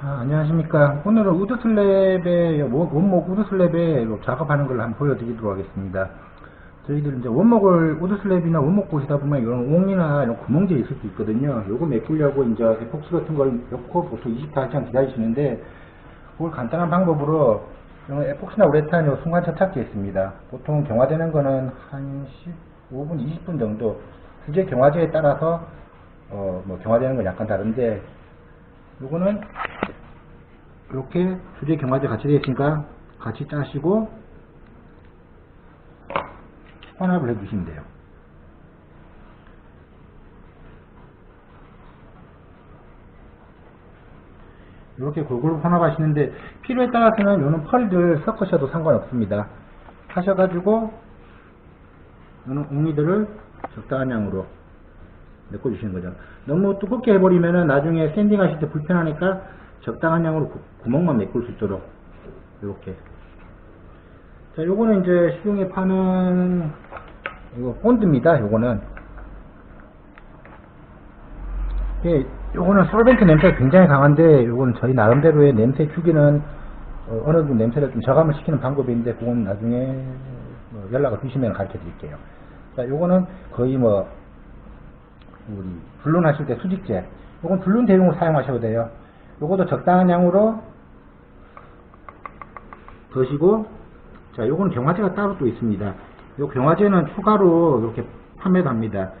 아, 안녕하십니까. 오늘은 우드슬랩의, 원- 원목 우드슬랩에 작업하는 걸 한번 보여드리도록 하겠습니다. 저희들 이제 원목을, 우드슬랩이나 원목 보시다 보면 이런 옹이나 이런 구멍들이 있을 수 있거든요. 요거 메꾸려고 이제 에폭스 같은 걸 넣고 보통 24시간 기다리시는데, 그걸 간단한 방법으로 에폭스나 우레탄 요 순간 접착제 있습니다. 보통 경화되는 거는 한 15분, 20분 정도. 수제 경화제에 따라서, 어, 뭐 경화되는 건 약간 다른데, 요거는 이렇게 수제 경화제 같이 되어 있으니까 같이 짜시고 혼합을 해주시면 돼요. 이렇게 골고루 혼합하시는데 필요에 따라서는 요는 펄들 섞으셔도 상관없습니다. 하셔가지고 요는 웅이들을 적당한 양으로 메꿔주시는 거죠. 너무 두껍게 해버리면은 나중에 샌딩 하실 때 불편하니까 적당한 양으로 구, 구멍만 메꿀 수 있도록 이렇게. 자 요거는 이제 시중에 파는 이거 본드입니다 요거는. 예, 요거는 솔벤트 냄새가 굉장히 강한데 요거는 저희 나름대로의 냄새 죽이는 어, 느 정도 냄새를 좀 저감을 시키는 방법인데 그건 나중에 뭐 연락을 주시면 가르쳐 드릴게요. 자 요거는 거의 뭐 우리 불륜 하실 때 수직제. 요건 불륜 대용으로 사용하셔도 돼요 요것도 적당한 양으로 드시고 자 요거는 경화제가 따로 또 있습니다. 요 경화제는 추가로 이렇게 판매도 합니다.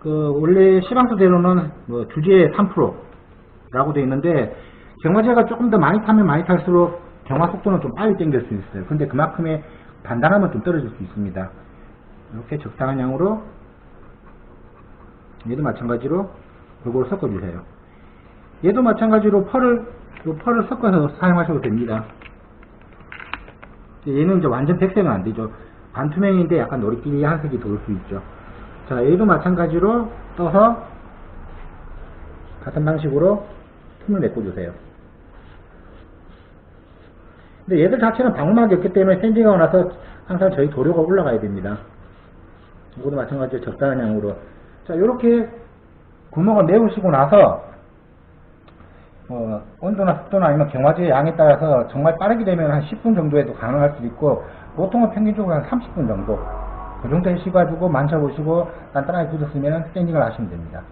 그 원래 시방수대로는 뭐 주지의 3%라고 되어 있는데 경화제가 조금 더 많이 타면 많이 탈수록 경화 속도는 좀 빨리 당길 수 있어요. 근데 그만큼의 단단함은 좀 떨어질 수 있습니다. 이렇게 적당한 양으로 얘도 마찬가지로 골고루 섞어주세요. 얘도 마찬가지로 펄을 요 펄을 섞어서 사용하셔도 됩니다. 얘는 이제 완전 백색은 안 되죠. 반투명인데 약간 노리끼리 한 색이 돌 수 있죠. 자, 얘도 마찬가지로 떠서 같은 방식으로 틈을 메꿔주세요. 근데 얘들 자체는 방음막이 없기 때문에 샌딩하고 나서 항상 저희 도료가 올라가야 됩니다. 이것도 마찬가지로 적당한 양으로 자, 이렇게 구멍을 메우시고 나서 어, 온도나 습도나 아니면 경화제의 양에 따라서 정말 빠르게 되면 한 10분 정도에도 가능할 수도 있고 보통은 평균적으로 한 30분 정도 그 정도 해시가지고 만져보시고 단단하게 굳었으면 스탠딩을 하시면 됩니다.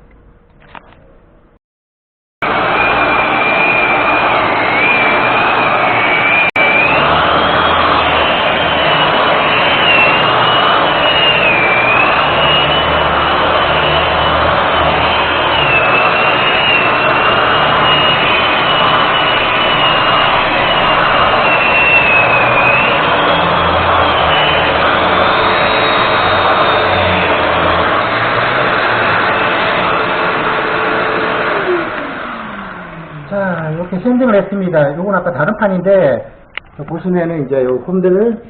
샌딩을 했습니다. 요건 아까 다른 판인데, 저 보시면은 이제 요 홈들을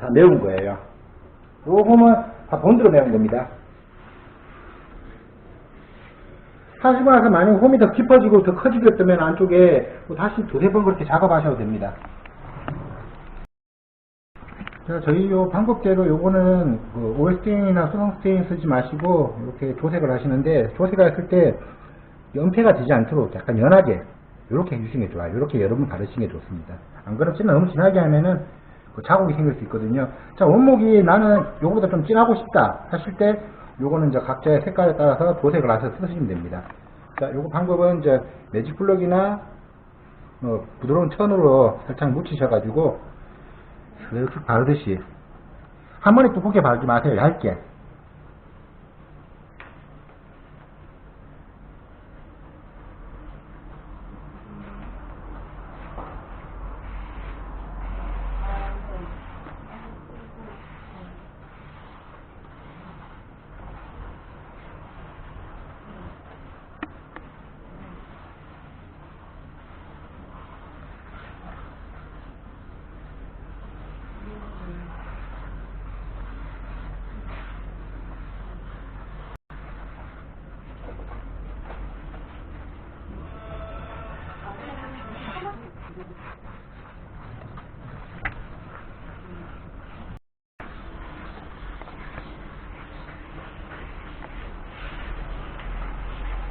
다 메운 거예요. 요 홈은 다 본드로 메운 겁니다. 하시고 나서 만약 홈이 더 깊어지고 더 커지겠다면 안쪽에 뭐 다시 두세 번 그렇게 작업하셔도 됩니다. 자, 저희 요 방법대로 요거는 그 오일스테인이나 수성스테인 쓰지 마시고 이렇게 조색을 하시는데 조색을 했을 때 연패가 되지 않도록 약간 연하게 이렇게 해주시는 게 좋아요. 이렇게 여러 번 바르시는 게 좋습니다. 안 그러면 진짜 너무 진하게 하면은 그 자국이 생길 수 있거든요. 자 원목이 나는 요거보다 좀 진하고 싶다 하실 때 요거는 이제 각자의 색깔에 따라서 도색을 해서 쓰시면 됩니다. 자 요거 방법은 이제 매직 블럭이나 뭐 부드러운 천으로 살짝 묻히셔가지고 슬쩍 바르듯이 한 번에 두껍게 바르지 마세요. 얇게.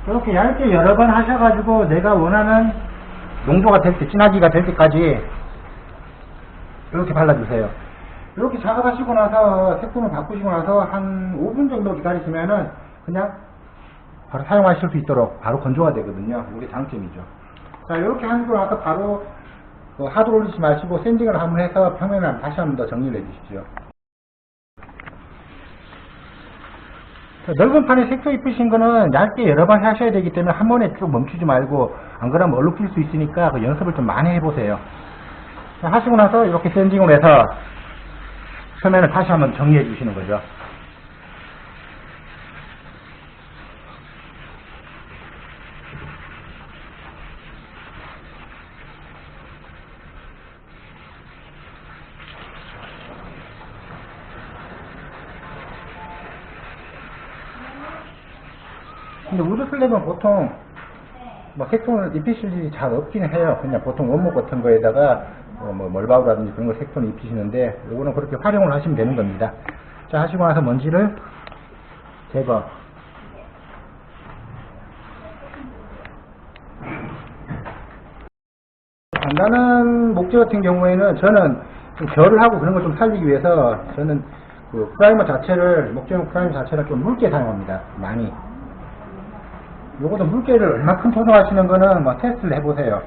이렇게 얇게 여러 번 하셔가지고 내가 원하는 농도가 될 때, 진하기가 될 때까지 이렇게 발라주세요. 이렇게 작업하시고 나서 색분을 바꾸시고 나서 한 5분 정도 기다리시면은 그냥 바로 사용하실 수 있도록 바로 건조가 되거든요. 이게 장점이죠. 자, 이렇게 하시고 나서 바로 그 하드 올리지 마시고 샌딩을 한번 해서 평면을 다시 한번 더 정리를 해 주십시오. 자, 넓은 판에 색소 입히신 거는 얇게 여러 번 하셔야 되기 때문에 한 번에 쭉 멈추지 말고 안 그러면 얼룩질 수 있으니까 그 연습을 좀 많이 해보세요. 자, 하시고 나서 이렇게 샌딩을 해서 표면을 다시 한번 정리해 주시는 거죠. 근데 우드 슬랩은 보통 뭐 색톤을 입히실 일이 잘 없기는 해요. 그냥 보통 원목 같은 거에다가 어, 뭐 멀바우라든지 그런 거 색톤을 입히시는데 요거는 그렇게 활용을 하시면 되는 겁니다. 자 하시고 나서 먼지를 제거. 간단한 목재 같은 경우에는 저는 좀 결을 하고 그런 걸 좀 살리기 위해서 저는 그 프라이머 자체를 목재용 프라이머 자체를 좀 묽게 사용합니다. 많이. 요것도 물개를 얼마큼 조정하시는 거는 뭐 테스트를 해보세요.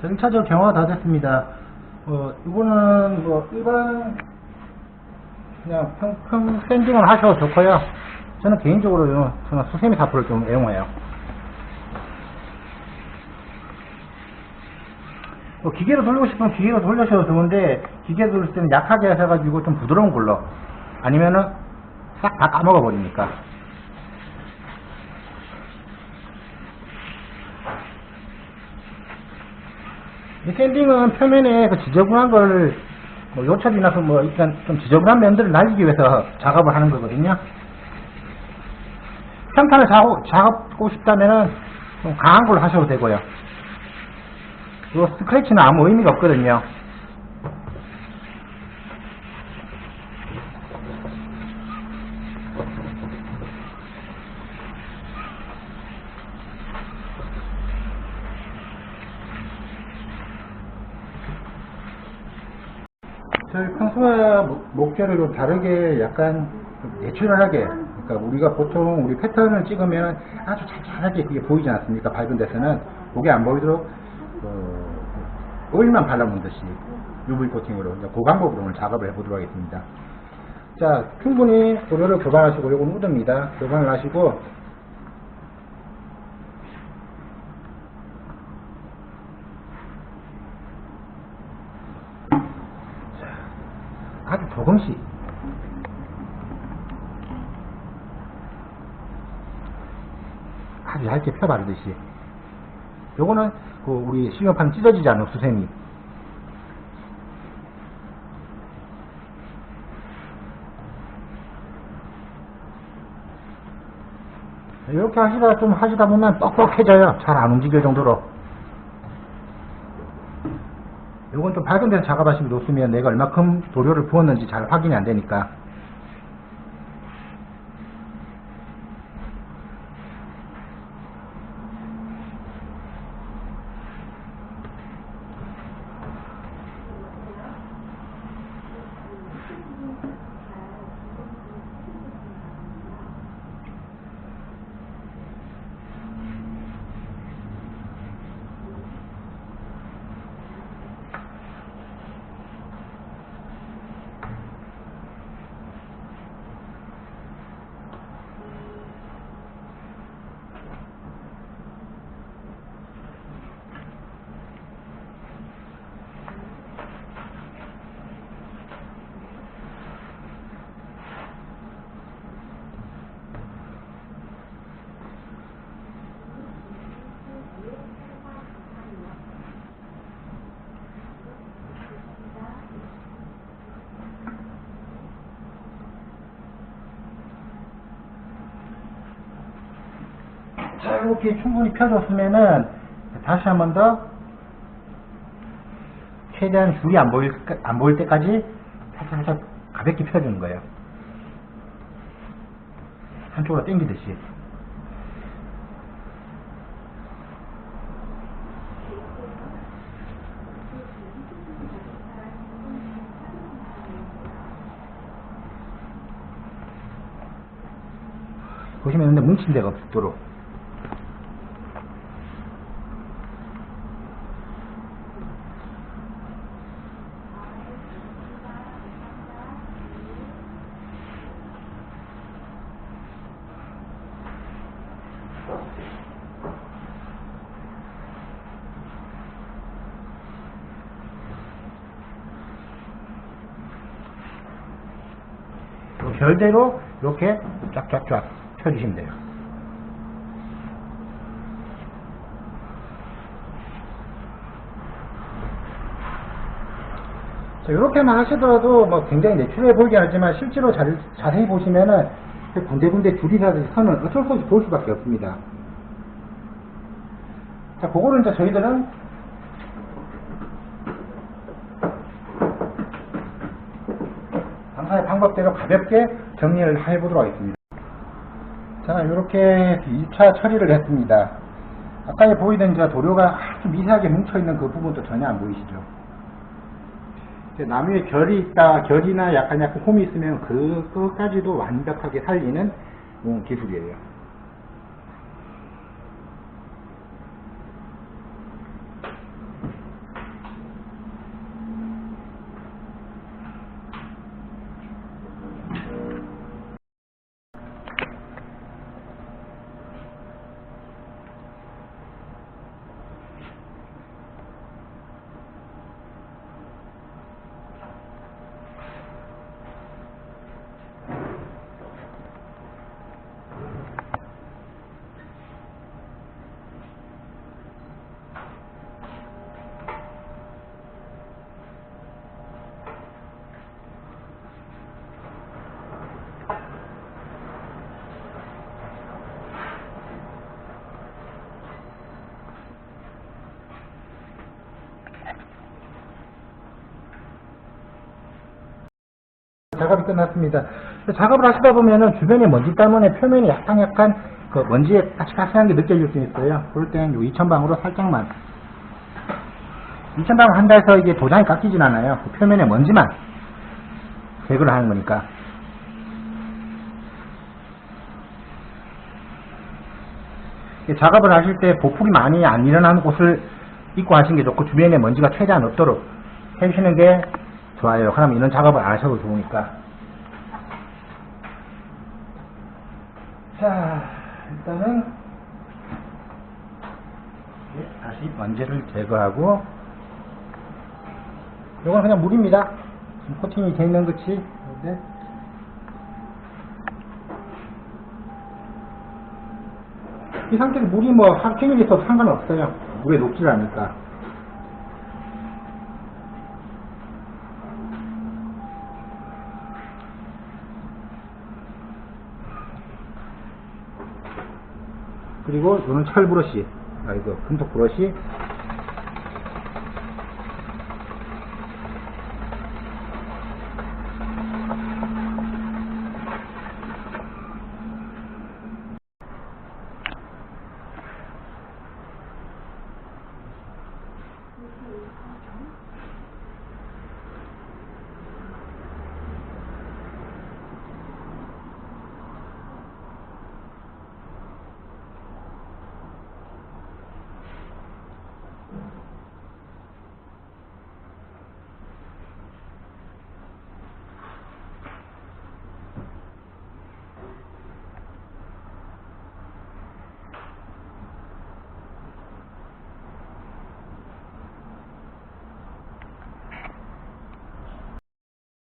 전차적 경화가 다 됐습니다. 어, 이거는 뭐 일반 그냥 평, 평 샌딩을 하셔도 좋고요. 저는 개인적으로 저는 수세미 사포를 좀 애용해요. 뭐 기계로 돌리고 싶으면 기계로 돌려셔도 좋은데 기계로 돌릴 때는 약하게 하셔가지고 좀 부드러운 걸로 아니면은 싹 다 까먹어 버리니까 이 샌딩은 표면에 그 지저분한 걸, 뭐 요철이나 그 뭐, 일단 좀 지저분한 면들을 날리기 위해서 작업을 하는 거거든요. 평탄을 작업, 작업하고 싶다면은 좀 강한 걸로 하셔도 되고요. 요 스크래치는 아무 의미가 없거든요. 저희 평소와 목- 목재를 좀 다르게 약간 좀 내추럴하게 그러니까 우리가 보통 우리 패턴을 찍으면 아주 잘잘하게 그게 보이지 않습니까 밝은 데서는 그게 안 보이도록 어, 오일만 발라놓은 듯이 UV 코팅으로 방법으로 오늘 작업을 해보도록 하겠습니다. 자, 충분히 도료를 교반하시고 요건 우드입니다. 교반을 하시고 자, 아주 조금씩 아주 얇게 펴 바르듯이 요거는 그 우리 식용판 찢어지지 않은 수세미 이렇게 하시다 좀 하시다 보면 뻑뻑해져요. 잘 안 움직일 정도로. 데서 작업하시면 놓으면 내가 얼마큼 도료를 부었는지 잘 확인이 안 되니까. 자, 이렇게 충분히 펴줬으면은 다시 한 번 더 최대한 줄이 안 보일, 안 보일 때까지 살짝 살짝 가볍게 펴주는 거예요. 한쪽으로 당기듯이. 보시면 근데 뭉친 데가 없도록 요 별대로 이렇게 쫙쫙쫙 펴주시면 돼요. 자, 이렇게만 하시더라도 뭐 굉장히 내추럴해 보이긴 하지만 실제로 자, 자세히 보시면은 그 군데군데 줄이라든지 선은 어쩔 수 없이 볼 수밖에 없습니다. 자, 그거를 이제 저희들은 강사의 방법대로 가볍게 정리를 해보도록 하겠습니다. 자, 이렇게 2차 처리를 했습니다. 아까 보이던 이제 도료가 아주 미세하게 뭉쳐있는 그 부분도 전혀 안 보이시죠? 나무에 결이 있다, 결이나 약간 약간 홈이 있으면 그것까지도 완벽하게 살리는 음, 기술이에요. 작업이 끝났습니다. 작업을 하시다 보면은 주변에 먼지 때문에 표면이 약간 약간 그 먼지에 까칠까칠한 게 느껴질 수 있어요. 그럴 때는 요 2000방으로 살짝만 2000방 한다 해서 이게 도장이 깎이진 않아요. 그 표면에 먼지만 제거를 하는 거니까. 작업을 하실 때 보풀이 많이 안 일어나는 곳을 입고 하시는 게 좋고 주변에 먼지가 최대한 없도록 해주시는 게 좋아요. 그럼 이런 작업을 안 하셔도 좋으니까. 자, 일단은 다시 먼지를 제거하고 이건 그냥 물입니다. 코팅이 되어 있는 것이 이제 이 상태에서 물이 뭐 하루 종일 있어도 상관없어요. 물에 녹질 않으니까. 그리고 이거는 철 브러쉬, 아 이거 금속 브러쉬